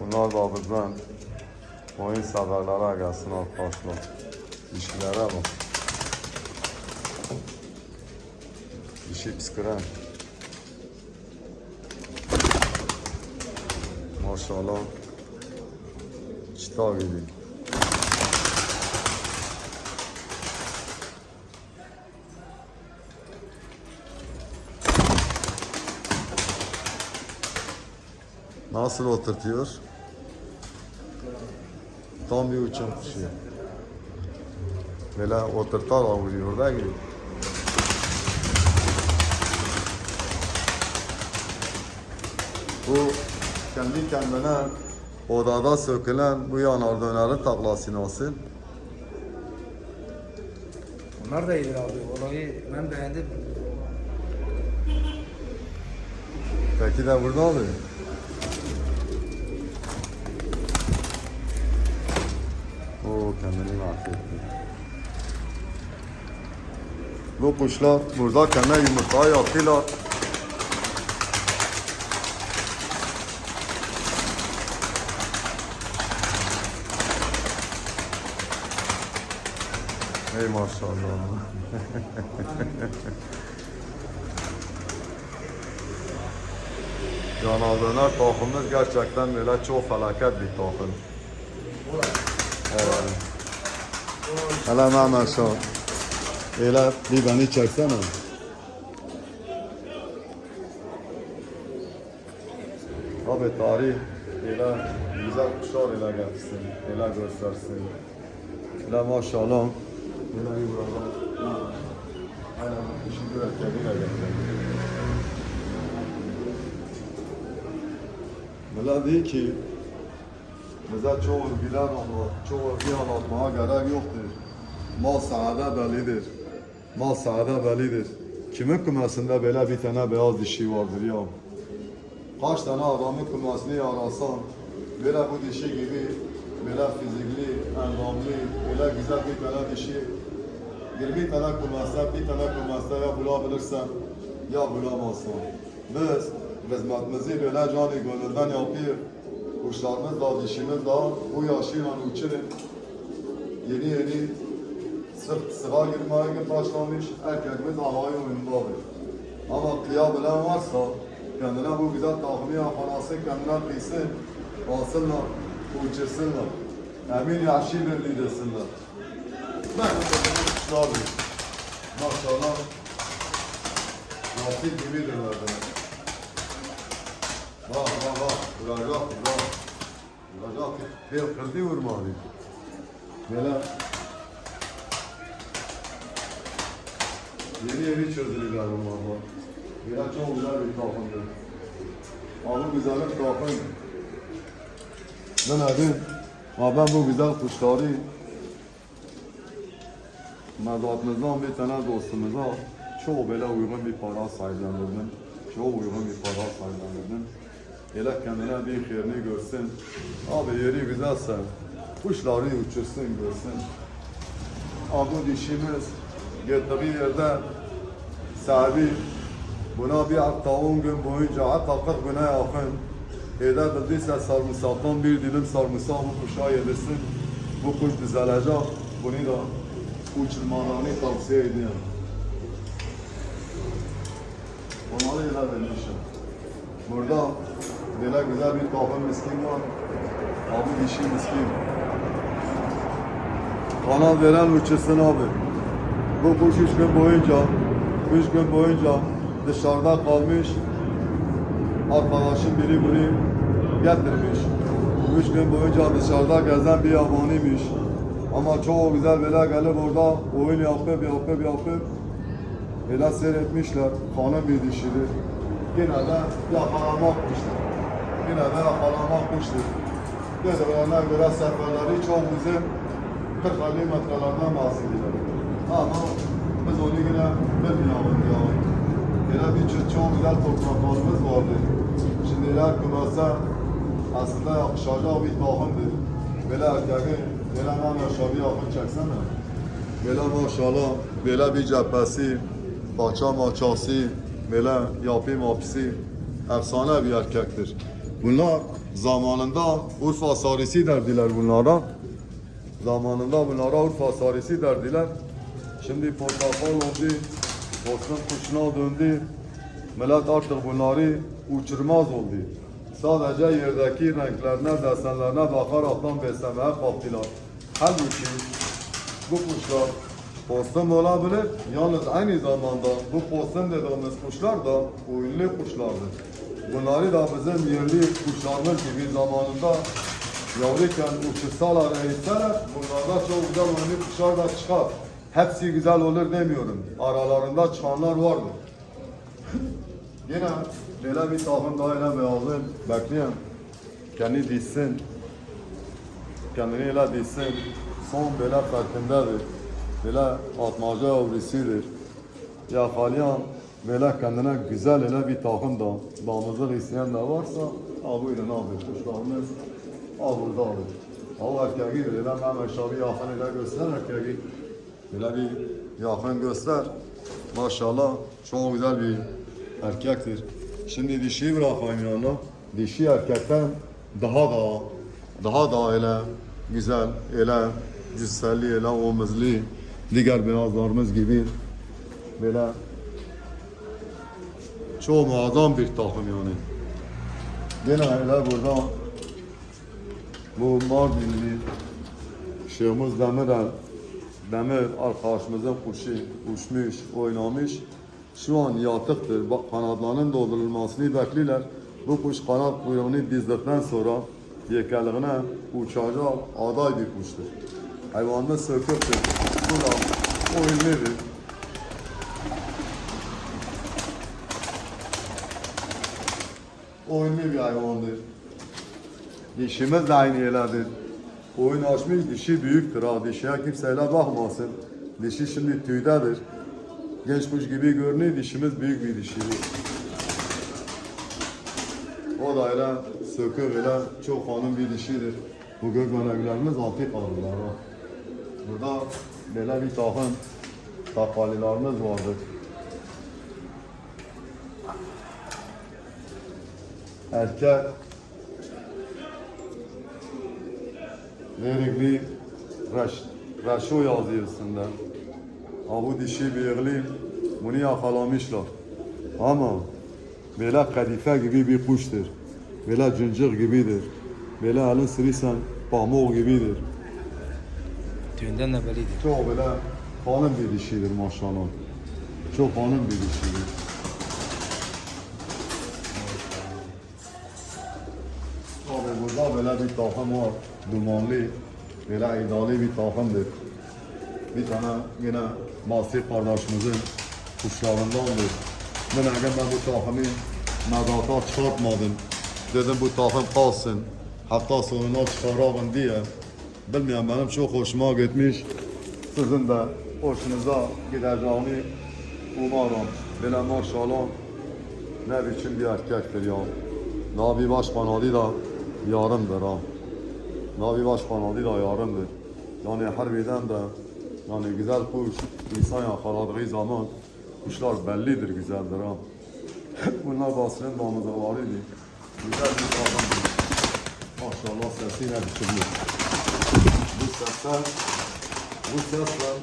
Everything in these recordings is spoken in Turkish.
Bunlar da bizden oyun severlere gelsin arkadaşlar. Dişilere bak. Dişi püsküren. Maşallah. Çıta gibi. Nasıl oturtuyor? Tam bir uçan kuşu. Böyle oturtar vuruyor da gibi. Bu kendi kendine odada sökülen bu yanar dönerin taklası nasıl? Onlar da iyidir abi. Olayı ben beğendim. Peki de burada abi. O kendini mahvetti. Bu kuşlar burada kendi yumurtayı atıyorlar. Ey maşallah. Yanardöner takımımız gerçekten böyle çok felaket bir takım. Hele Mehmet şu. Öyle bir beni çeksene. Abi tarih öyle güzel kuşlar ile getirsin, öyle göstersin. Öyle maşallah. Öyle bir burada. Aynen, şimdi erkeğiyle getirsin. Böyle değil ki bize çoğu bilen ama çoğu iyi anlatmaya gerek yoktur. Mal sahada bellidir. Mal sahada bellidir. Kimin kümesinde böyle bir tane beyaz dişi vardır ya? Kaç tane adamın kümesini arasan böyle bu dişi gibi böyle fizikli, endamlı, böyle güzel bir tane dişi 20 tane kümeste, bir tane kümeste ya bulabilirsen ya bulamazsan. Biz hizmetimizi böyle canı gönülden yapıyor. Kuşlarımız da, dişimiz da bu yaşıyla uçurun. Yeni yeni sırt sıra girmeye başlamış. Erkekimiz havayı oyundadır. Ama kıyabilen varsa kendine bu güzel tahmini yapalasın, kendine kıysın, alsınlar, uçursunlar. Emin yaşlı birliği desinler. Ben de. Maşallah. Nasip gibidirler demek. Bak bak bak. Vuracak vuracak. Vuracak. Bir kırdı vurmadı. Böyle. Yeni yeni bunlar bak. Böyle çok güzel bir takımdır. Abi güzelim takım. Ben abi. Abi ben bu güzel kuşları mezatımızdan bir tane dostumuza çok böyle uygun bir para sahiplendirdim. Çok uygun bir para sahiplendirdim. Hele kendine bir yerini görsün. Abi yeri güzelse kuşları uçursun görsün. Abi dişimiz getirdiği yerde sahibi buna bir hatta 10 gün boyunca hatta 40 güne yakın edebildiyse sarımsaktan bir dilim sarımsak bu kuşa yedirsin. Bu kuş düzelecek. Bunu da uçurmalarını tavsiye ediyorum. Onları ilan etmişim. Burada böyle güzel bir kahve miskin var. Abi dişi miskin. Kanal veren uçursun abi. Bu kuş üç gün boyunca, üç gün boyunca dışarıda kalmış. Arkadaşım biri bunu getirmiş. Üç gün boyunca dışarıda gezen bir yabanıymış. Ama çok güzel böyle gelip orada oyun yapıp yapıp yapıp böyle seyretmişler. Kanın bir dişidir. Yine de yakalamak kuştur. Yine de yakalamak kuştur. Gözlerine göre seferleri çok uzun. 40-50 metrelerden bahsediyor. Ama biz onu yine bilmiyoruz ya. Yine bir çok güzel topraklarımız vardı. Şimdi iler kümese aslında yakışacak bir tahımdır. Böyle erkeği böyle ben aşağı yakın çeksene. Böyle maşallah böyle bir cephesi, paça maçası, böyle yapı mapisi efsane bir erkektir. Bunlar zamanında Urfa sarısı derdiler bunlara. Zamanında bunlara Urfa sarısı derdiler. Şimdi portakal oldu, bostan kuşuna döndü. Millet artık bunları uçurmaz oldu. Sadece yerdeki renklerine, desenlerine bakaraktan beslemeye kalktılar. Halbuki bu kuşlar possum olabilir. Yalnız aynı zamanda bu possum dediğimiz kuşlar da oyunlu kuşlardır. Bunları da bizim yerli kuşlarımız gibi zamanında yavruyken uçursalar, eğitseler bunlarda çok güzel oyunlu kuşlar da çıkar. Hepsi güzel olur demiyorum. Aralarında çıkanlar vardır. Yine böyle bir takım daha ile beyazı bekleyen kendi dişsin kendini elə bilsin, son belə fərqindədir. Belə atmaca yavrisidir. Yaxalayan belə kendine güzel elə bir takım da damızlıq isteyen de varsa, ha buyurun abi, kuşlarımız al burada alır. Al erkeğidir, elə mən aşağı yaxın elə göster erkeği. Belə bir yaxın göster. Maşallah çok güzel bir erkektir. Şimdi dişiyi bırakayım yanına. Dişi erkekten daha da daha da elə güzel, elə cüsseli, elə omuzlu, diğer beyazlarımız gibi belə çok muazzam bir takım yani. Yine elə burada bu Mardinli Şeyhimiz Demirel Demir arkadaşımızın kuşu uçmuş, oynamış. Şu an yatıktır. Bak kanatlarının doldurulmasını bekliyorlar. Bu kuş kanat kuyruğunu dizdikten sonra yekeliğine uçacak aday bir kuştur. Hayvanını söküktür. Bu da oyunludur. Oyunlu bir hayvandır. Dişimiz de aynı yerlerdir. Oyun açmış dişi büyüktür ha. Dişiye kimseyle bakmasın. Dişi şimdi tüydedir. Genç kuş gibi görünüyor. Dişimiz büyük bir dişidir. O da öyle sökür öyle çok hanım bir dişidir. Bu gökmeneklerimiz altı kalırlar ha. Burada böyle bir takım takalilerimiz vardır. Erkek Verikli Raş, Raşo yazıyor üstünde. Ha bu dişi bıyıklı bunu yakalamışlar. Ama böyle kadife gibi bir kuştur. Böyle cıncık gibidir. Böyle elin sırıysan pamuk gibidir. Tüyünden de bellidir. Çok böyle hanım bir dişidir maşallah. Çok hanım bir dişidir. Böyle bir takım var. Dumanlı, böyle idalı bir takımdır. Bir tane yine Basri kardeşimizin kuşlarındandır. Ben eğer ben bu takımı mezata çıkartmadım. Dedim bu takım kalsın. Hatta sonuna çıkaralım diye. Bilmiyorum benim çok hoşuma gitmiş. Sizin de hoşunuza gideceğini umarım. Böyle maşallah ne biçim bir erkektir ya. Daha bir baş kanadı da yarımdır ha. Daha bir baş kanadı da yarımdır. Yani harbiden de yani güzel kuş insan yakaladığı zaman kuşlar bellidir güzeldir ha. Bunlar basının damızlarıydı. Güzel bir adamdır. Maşallah sesi ne biçimdir. Bu sesler, bu sesler,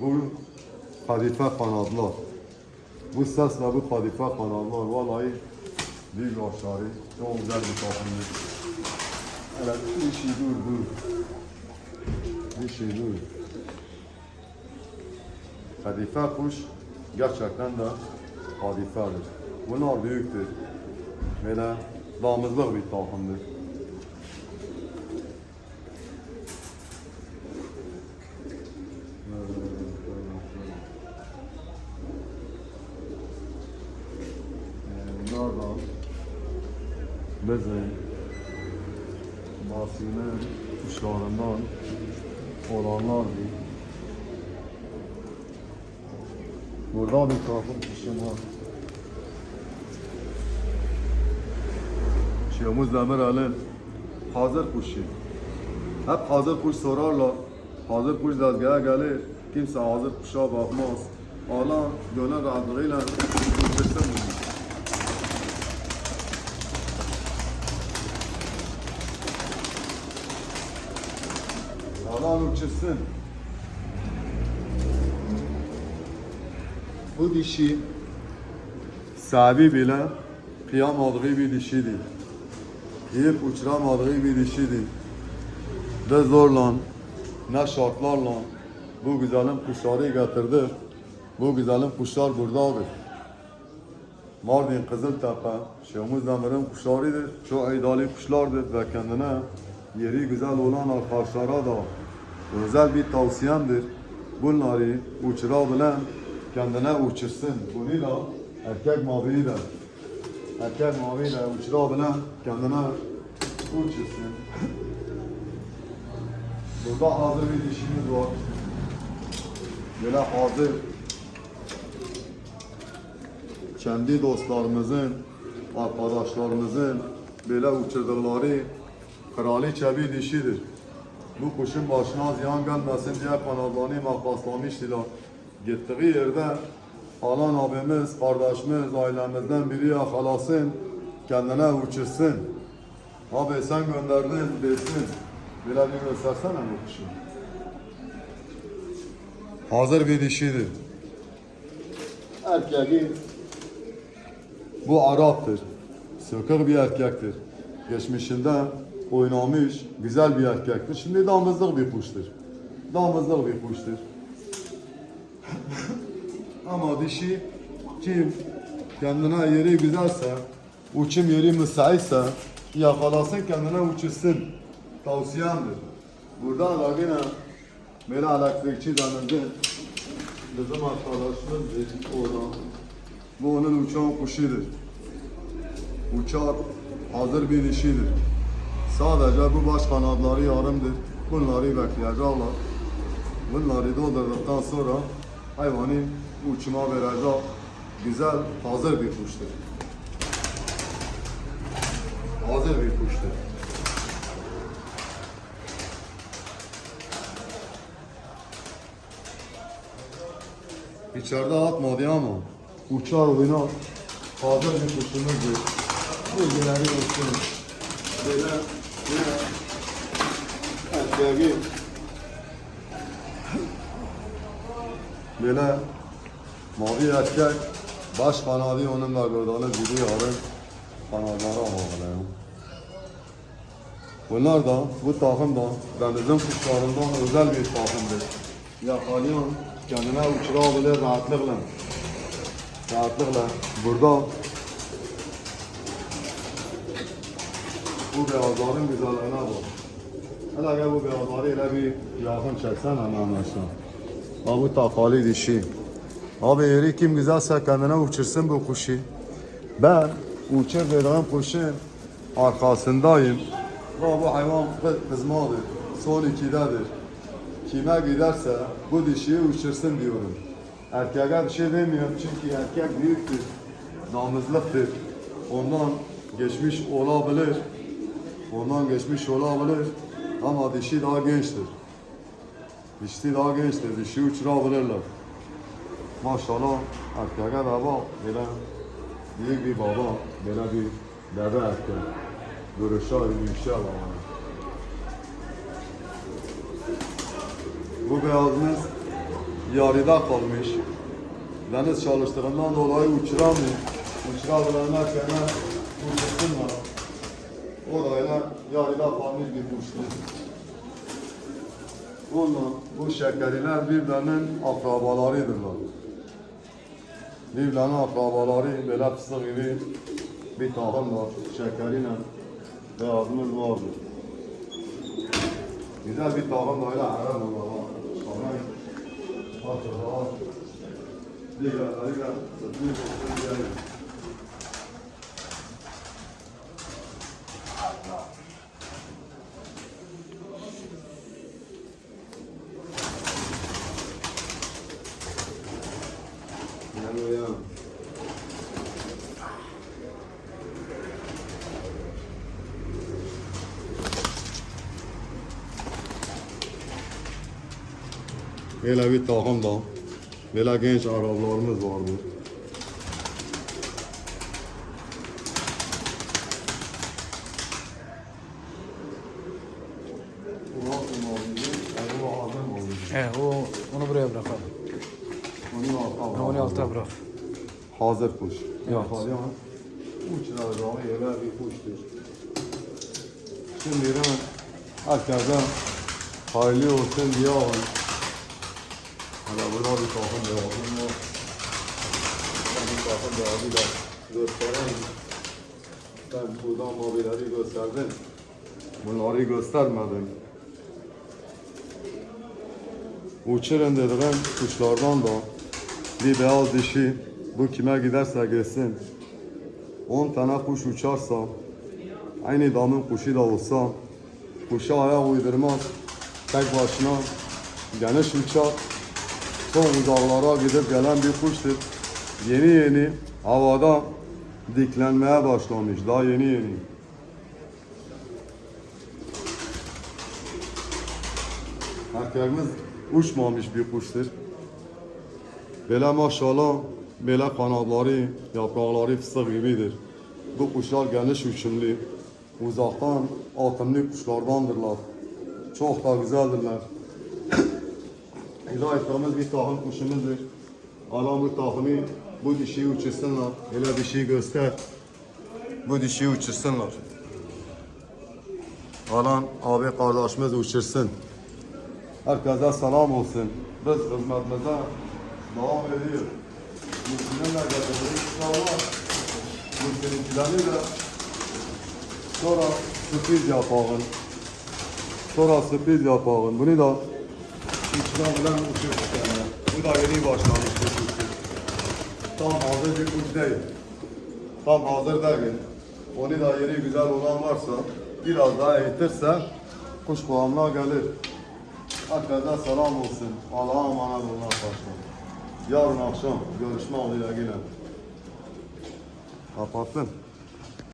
bu kadife kanadlar. Bu sesle bu kadife kanadlar vallahi büyük başarı. Çok güzel bir takımdır. Evet, işi dur dur. İşi dur. Kadife kuş gerçekten de kadifedir. Bunlar büyüktür. Böyle damızlık bir takımdır. Bunlar da bizim Basri'nin kuşlarından olanlar Burada bir takım kuşum var. Şeyhimiz Demir Alin hazır kuşu. Hep hazır kuş sorarlar. Hazır kuş dezgaha gelir. Kimse hazır kuşa bakmaz. Allah gönül rahatlığıyla uçursun bunu. Uçursun. Bu dişi sahibi bile kıyamadığı bir dişidir. Yiyip uçuramadığı bir dişidir. Ve zorla, ne şartlarla bu güzelim kuşları getirdi. Bu güzelim kuşlar buradadır. Mardin Kızıltepe, Şemuz Demir'in kuşlarıdır. Çok iddialı kuşlardır ve kendine yeri güzel olan arkadaşlara da özel bir tavsiyemdir. Bunları uçurabilen kendine uçursun. Bunu da erkek maviyi de erkek maviyle uçurabilen kendine uçursun. Burada hazır bir dişimiz var. Böyle hazır kendi dostlarımızın, arkadaşlarımızın böyle uçurdukları kraliçe bir dişidir. Bu kuşun başına ziyan gelmesin diye kanatlarını makaslamıştılar. Gittiği yerde alan abimiz, kardeşimiz, ailemizden biri yakalasın, kendine uçursun. Abi sen gönderdin desin. Böyle bir göstersene bu kuşu. Hazır bir dişidir. Erkeği bu Arap'tır. Sökük bir erkektir. Geçmişinde oynamış, güzel bir erkektir. Şimdi damızlık bir kuştur. Damızlık bir kuştur. Ama dişi kim kendine yeri güzelse, uçum yeri müsaitse yakalasın kendine uçursun. Tavsiyemdir. Burada da yine böyle elektrikçi denildi. Bizim arkadaşımızdır orada. Bu onun uçan kuşudur. Uçar, hazır bir dişidir. Sadece bu baş kanatları yarımdır. Bunları bekleyecekler. Bunları doldurduktan sonra hayvanı uçuma verecek. Güzel, hazır bir kuştur. Hazır bir kuştur. İçeride atmadı ama uçar oynar. Hazır bir kuşumuzdur. Bilgileri olsun. Böyle, erkeği böyle mavi erkek baş kanadı onun da gördüğünüz gibi yarın kanadları havalanıyor. Bunlar da bu takım da denizin kuşlarından özel bir takımdır. Yakalayan kendine uçurabilir rahatlıkla. Rahatlıkla. Burada bu beyazların güzelliğine bak. Hele gel bu beyazları ile bir yakın çeksen hemen aşağı. Ha bu takali dişi. Abi yeri kim güzelse kendine uçursun bu kuşu. Ben uçur verdiğim kuşun arkasındayım. Ha bu hayvan kı- kızmadır. Son ikidedir. Kime giderse bu dişiyi uçursun diyorum. Erkeğe bir şey demiyorum çünkü erkek büyüktür. Namızlıktır. Ondan geçmiş olabilir. Ondan geçmiş olabilir. Ama dişi daha gençtir. Dişi daha gençtir. Dişi uçurabilirler. Maşallah erkeğe baba böyle büyük bir baba böyle bir dede erkek. Görüşe baba. Bu beyazımız yarıda kalmış. Deniz çalıştığından dolayı uçuramıyor. Uçurabilenler kenar uçursunlar. Orayla yarıda kalmış bir kuştur. Bunlar, bu şekeriler birbirinin akrabalarıdırlar. Birbirinin akrabaları böyle fıstık gibi bir takım var. Şekeriyle beyazımız vardır. Güzel bir takım da öyle haram olur. Şamay, hatırlar. Diğerleriyle sıkıntı yok. Gel buraya. Takım da böyle genç Araplarımız vardır. He, o, onu buraya bırakalım. Onu Onu al. alta bırak. Hazır kuş. Evet. Uçuracağı yere bir kuştur. Şimdi ben herkese hayırlı olsun diye alın. Hala burada bir takım beyazım var. Ben bir beyazı da göstereyim. Ben buradan mavileri gösterdim. Bunları göstermedim. Uçurun dediğim kuşlardan da bir beyaz dişi bu kime giderse gitsin 10 tane kuş uçarsa aynı damın kuşu da olsa kuşa ayak uydurmaz tek başına geniş uçar çok uzaklara gidip gelen bir kuştur yeni yeni havada diklenmeye başlamış daha yeni yeni Erkeğimiz uçmamış bir kuştur. Böyle maşallah böyle kanatları, yaprakları fıstık gibidir. Bu kuşlar geniş uçumlu. Uzaktan altınlı kuşlardandırlar. Çok da güzeldirler. İlah ettiğimiz bir tahıl kuşumuzdur. Allah bu tahını bu dişiyi uçursunlar. Hele dişiyi göster. Bu dişiyi uçursunlar. Alan abi kardeşimiz uçursun. Herkese selam olsun. Biz hizmetimize devam ediyor. Müslümanla getirdiği var. Müslümanları da sonra sürpriz yapalım. Sonra sürpriz yapalım. Bunu da içine bilen uçuyor yani. Bu da yeni başlamış bir kuş. Tam hazır bir kuş değil. Tam hazır değil. Onu da yeri güzel olan varsa biraz daha eğitirse kuş kıvamına gelir. Herkese selam olsun. Allah'a emanet olun arkadaşlar. Yarın akşam görüşme oluyla yine. Kapattın.